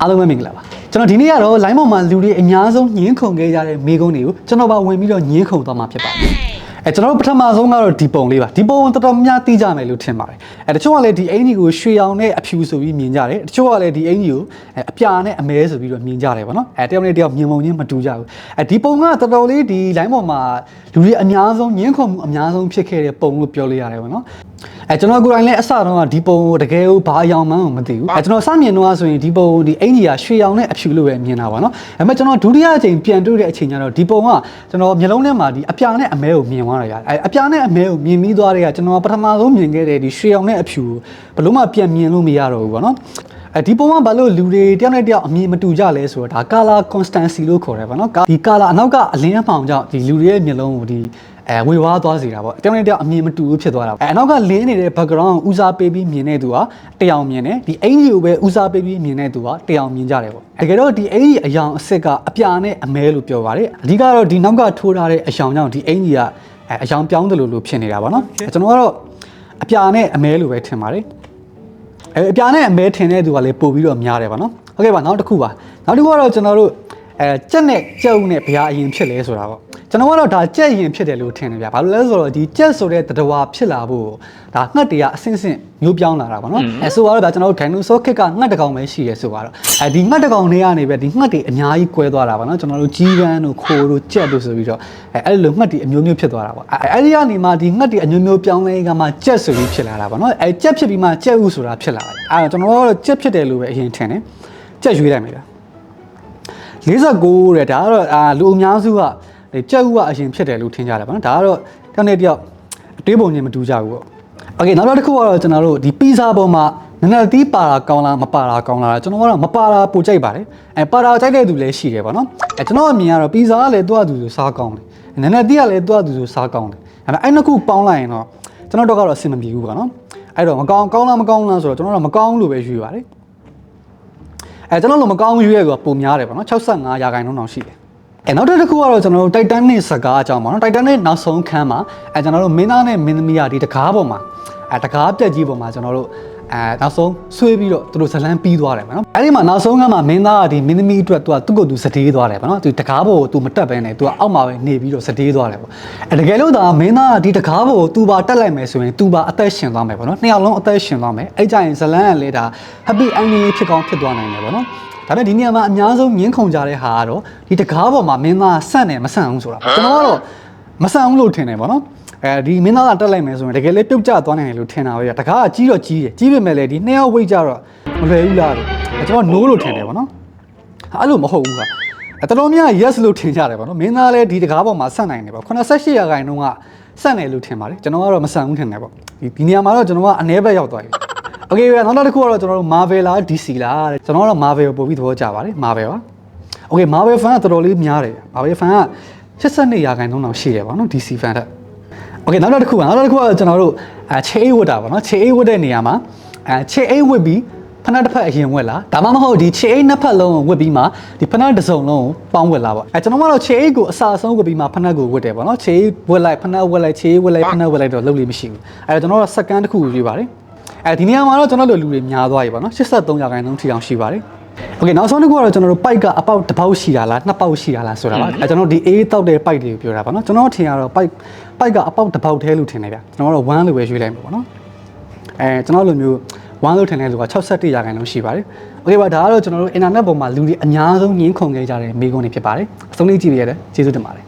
အားလုံးပဲမင်္ဂလာပါကျွန်တော်ဒီနေ့ကတော့ line ပေါ်မှာလူတွေအများဆုံးညင်းခုန်ခဲ့ကြတဲ့မိကုန်းတွေကိုကျွန်တော်ပါဝင်ပြီးတော့ညင်းခုန်သွားမှာဖြစ်ပါတယ်အဲကျွန်တော်တို့ပထမဆုံးကတော့ဒီပုံလေးပါဒီပုံတော်တော်များသိကြမယ်လို့ထင်ပါတယ်အဲတချို့ကလည်းဒီအင်ကြီးကိုရွှေရောင်နဲ့အဖြူဆိုပြီးမြင်ကြတယ်တချို့ကလည်းဒီအင်ကြီးကိုအဲအပြာနဲ့အမဲဆိုပြီးတော့မြင်ကြတယ်ပေါ့နော်အဲတယောက်နဲ့တယောက်မြင်ပုံချင်းမတူကြဘူးအဲဒီပုံကတော်တော်လေးဒီ line ပေါ်မှာလူတွေအများဆုံးညင်းခုန်မှုအများဆုံးဖြစ်ခဲ့တဲ့ပုံလို့ပြောလို့ရတယ်ပေါ့နော်အဲကျွန်တော်ကိုယ်တိုင်လည်းအစတော့ကဒီပုံကိုတကယ်ကိုဘာအယောင်မှန်းကိုမသိဘူးအဲကျွန်တော်စမြင်တော့ဆိုရင်ဒီပုံဒီအင်ကြီးကရွှေရောင်နဲ့အဖြူလို့ပဲမြင်တာပါနော်ဒါပေမဲ့ကျွန်တော်ဒုတိယအချိန်ပြန်တွေ့တဲ့အချိန်ကျတော့ဒီပုံကကျွန်တော်မျိုးလုံးထဲမှာဒီအပြာနဲ့အမဲကိုမြင်သွားရတယ်အဲအပြာနဲ့အမဲကိုမြင်ပြီးသွားတဲ့ကကျွန်တော်ပထမဆုံးမြင်ခဲ့တဲ့ဒီရွှေရောင်နဲ့အဖြူဘယ်လို့မှပြန်မြင်လို့မရတော့ဘူးပေါ့နော်အဲဒီပုံကဘာလို့လူတွေတယောက်နဲ့တယောက်အမြင်မတူကြလဲဆိုတော့ဒါ color constancy လို့ခေါ်တယ်ပေါ့နော်ဒီ color အနောက်ကအလင်းအမှောင်ကြောင့်ဒီလူတွေရဲ့မျက်လုံးကိုဒီ အဲဝေဝါးသွားစေတာပေါ့တယောက်နဲ့တယောက်အမြင်မတူဘူးဖြစ်သွားတာအဲအနောက်ကလင်းနေတဲ့ background ကိုဦးစားပေးပြီးမြင်တဲ့သူကတယောင်မြင်တယ်ဒီအင်ကြီးကိုပဲဦးစားပေးပြီးမြင်တဲ့သူကတယောင်မြင်ကြတယ်ပေါ့တကယ်တော့ဒီအင်ကြီးအယောင်အစစ်ကအပြာနဲ့အမဲလို့ပြောပါတယ်အဓိကတော့ဒီနောက်ကထိုးထားတဲ့အယောင်ကြောင့်ဒီအင်ကြီးကအဲအယောင်ပြောင်းတယ်လို့လို့ဖြစ်နေတာပေါ့နော်ကျွန်တော်ကတော့အပြာနဲ့အမဲလို့ပဲထင်ပါတယ်အဲအပြာနဲ့အမဲထင်တဲ့သူကလည်းပို့ပြီးတော့များတယ်ပေါ့နော်ဟုတ်ကဲ့ပါနောက်တစ်ခုပါနောက်တစ်ခုကတော့ကျွန်တော်တို့အဲကြက်နဲ့ကြုံနဲ့ဘုရားအရင်ဖြစ်လဲဆိုတာပေါ့ ကျွန်တော်ကတော့ဒါကြက်ရင်ဖြစ်တယ်လို့ထင်တယ်ဗျာဘာလို့လဲဆိုတော့ဒီကြက်ဆိုတဲ့တတဝါဖြစ်လာဖို့ဒါငှက်တွေကအဆင့်ဆင့်မျိုးပြောင်းလာတာပေါ့နော်အဲဆိုတော့ဒါကျွန်တော်တို့ဒိုင်နိုဆောခစ်ကငှက်တစ်ကောင်ပဲရှိရဲဆိုတော့အဲဒီငှက်တစ်ကောင်တွေကနေပဲဒီငှက်တွေအများကြီးကွဲသွားတာပေါ့နော်ကျွန်တော်တို့ကြီးကန်းတို့ခိုးတို့ကြက်တို့ဆိုပြီးတော့အဲအဲ့လိုငှက်တွေအမျိုးမျိုးဖြစ်သွားတာပေါ့အဲအဲ့ဒီကနေမှဒီငှက်တွေအမျိုးမျိုးပြောင်းလဲကမှကြက်ဆိုပြီးဖြစ်လာတာပေါ့နော်အဲကြက်ဖြစ်ပြီးမှကြက်ဥဆိုတာဖြစ်လာတယ်အဲကျွန်တော်တို့ကြက်ဖြစ်တယ်လို့ပဲအရင်ထင်တယ်ကြက်ရွေးလိုက်မယ်ဗျာ49တဲ့ဒါကတော့အာလူအများစုက ဒီကြက်ဥကအရင်ဖြစ်တယ်လို့ထင်ကြတယ်ဗောနော်ဒါကတော့တောင်းနေတယောက်အတွေးပုံချင်းမတူကြဘူးပေါ့โอเคနောက်တစ်ခုကတော့ကျွန်တော်တို့ဒီပီဇာပေါ်မှာနည်းနည်းတီးပါတာကောင်းလားမပါတာကောင်းလားကျွန်တော်ကတော့မပါတာပိုကြိုက်ပါတယ်အဲပါတာကြိုက်တဲ့သူလည်းရှိတယ်ဗောနော်အဲကျွန်တော်အမြင်ကတော့ပီဇာကလည်းတွားသူဆိုစားကောင်းတယ်နည်းနည်းတီးကလည်းတွားသူဆိုစားကောင်းတယ်အဲအဲ့နှစ်ခုပေါင်းလိုက်ရင်တော့ကျွန်တော်တို့ကတော့အဆင်မပြေဘူးပေါ့နော်အဲ့တော့မကောင်းကောင်းလားမကောင်းလားဆိုတော့ကျွန်တော်တို့မကောင်းလို့ပဲယူပါတယ် အဲကျွန်တော်တို့မကောင်းရွေးရကပုံများတယ်ပေါ့နော်65ရာခိုင်နှုန်းတောင်ရှိတယ် အဲနောက်တစ်ခုကတော့ကျွန်တော်တို့ Titanic စကားအကြောင်းပေါ့နော် Titanic နောက်ဆုံးခန်းမှာအဲကျွန်တော်တို့မင်းသားနဲ့မင်းသမီးကဒီတကားပေါ်မှာအဲတကားပြက်ကြီးပေါ်မှာကျွန်တော်တို့ အဲနောက်ဆုံးဆွေးပြီးတော့သူတို့ဇလန်းပြီးသွားတယ်ပေါ့နော်အဲဒီမှာနောက်ဆုံးခန်းမှာမင်းသားကဒီမင်းသမီးအတွက်သူကသူ့ကိုယ်သူစတေးသွားတယ်ပေါ့နော်သူတကားပေါ်ကိုသူမတက်ဘဲနဲ့သူကအောက်မှာပဲနေပြီးတော့စတေးသွားတယ်ပေါ့အဲတကယ်လို့ဒါမင်းသားကဒီတကားပေါ်ကိုသူပါတက်လိုက်မယ်ဆိုရင်သူပါအသက်ရှင်သွားမယ်ပေါ့နော်နှစ်ယောက်လုံးအသက်ရှင်သွားမယ်အဲ့ကြရင်ဇလန်းကလည်းဒါ happy ending လေးဖြစ်ကောင်းဖြစ်သွားနိုင်တယ်ပေါ့နော်ဒါပေမဲ့ဒီနေရာမှာအများဆုံးငင်းခုန်ကြတဲ့ဟာကတော့ဒီတကားပေါ်မှာမင်းသားဆန့်တယ်မဆန့်ဘူးဆိုတာကျွန်တော်ကတော့ မဆန့်ဘူးလို့ထင်တယ်ဗောနော်အဲဒီမင်းသားကတက်လိုက်မယ်ဆိုရင်တကယ်လေးပြုတ်ကျသွားနိုင်တယ်လို့ထင်တာပဲတကားကကြီးတော့ကြီးတယ်ကြီးပေမဲ့လည်းဒီနှစ်ယောက်ဝိတ်ကြတော့မလွယ်ဘူးလားလို့ကျွန်တော် no လို့ထင်တယ်ဗောနော်အဲ့လိုမဟုတ်ဘူးကအတော်များ yes လို့ထင်ကြတယ်ဗောနော်မင်းသားလည်းဒီတကားပေါ်မှာဆန့်နိုင်တယ်ဗော88ရာခိုင်နှုန်းကဆန့်တယ်လို့ထင်ပါတယ်ကျွန်တော်ကတော့မဆန့်ဘူးထင်တယ်ဗောဒီဒီနေရာမှာတော့ကျွန်တော်ကအ ਨੇ ဘက်ရောက်သွားပြီ โอเคပဲနောက်တစ်ခုကတော့ကျွန်တော်တို့ Marvel လား DC လားတဲ့ကျွန်တော်ကတော့ Marvel ကိုပို့ပြီးသဘောကျပါတယ် Marvel ပါโอเค Marvel fan ကတော်တော်လေးများတယ် Marvel fan က 82ရာခိုင်နှုန်းလောက်ရှိတယ်ပေါ့နော် DC fan ထက် Okay နောက်တစ်ခုကနောက်တစ်ခုကကျွန်တော်တို့အဲခြေအိတ်ဝတ်တာပေါ့နော်ခြေအိတ်ဝတ်တဲ့နေရာမှာအဲခြေအိတ်ဝတ်ပြီးဖနာတစ်ဖက်အရင်ဝက်လာဒါမှမဟုတ်ဒီခြေအိတ်နှစ်ဖက်လုံးကိုဝက်ပြီးမှဒီဖနာတစ်စုံလုံးကိုပေါင်းဝက်လာပေါ့အဲကျွန်တော်ကတော့ခြေအိတ်ကိုအစာဆုံးဝက်ပြီးမှဖနာကိုဝက်တယ်ပေါ့နော်ခြေအိတ်ဝက်လိုက်ဖနာဝက်လိုက်ခြေအိတ်ဝက်လိုက်ဖနာဝက်လိုက်တော့လုံးလေးမရှိဘူးအဲကျွန်တော်ကစက္ကန့်တစ်ခုယူပါတယ်အဲဒီနေရာမှာတော့ကျွန်တော်တို့လူတွေများသွားပြီပေါ့နော်83ရာခိုင်နှုန်းထီအောင်ရှိပါတယ် โอเคနောက်ဆုံးတစ်ခုကတော့ကျွန်တော်တို့ pipe ကအပေါက်တစ်ပေါက်ရှိတာလားနှစ်ပေါက်ရှိတာလားဆိုတာပါအဲကျွန်တော်တို့ဒီ A တောက်တဲ့ pipe တွေကိုပြောတာပါနော်ကျွန်တော်ထင်ရတော့ pipe pipe ကအပေါက်တစ်ပေါက်တည်းလို့ထင်နေဗျကျွန်တော်တို့1လို့ပဲရွေးလိုက်မှာပေါ့နော်အဲကျွန်တော်လိုမျိုး1လို့ထင်တဲ့လူက61ရာခိုင်နှုန်းရှိပါတယ်โอเคပါဒါကတော့ကျွန်တော်တို့ internet ပေါ်မှာလူတွေအများဆုံးညှင်းခုန်ခဲ့ကြတဲ့မိကုန်းတွေဖြစ်ပါတယ်အဆုံးလေးကြည့်ရတဲ့ကျေးဇူးတင်ပါတယ်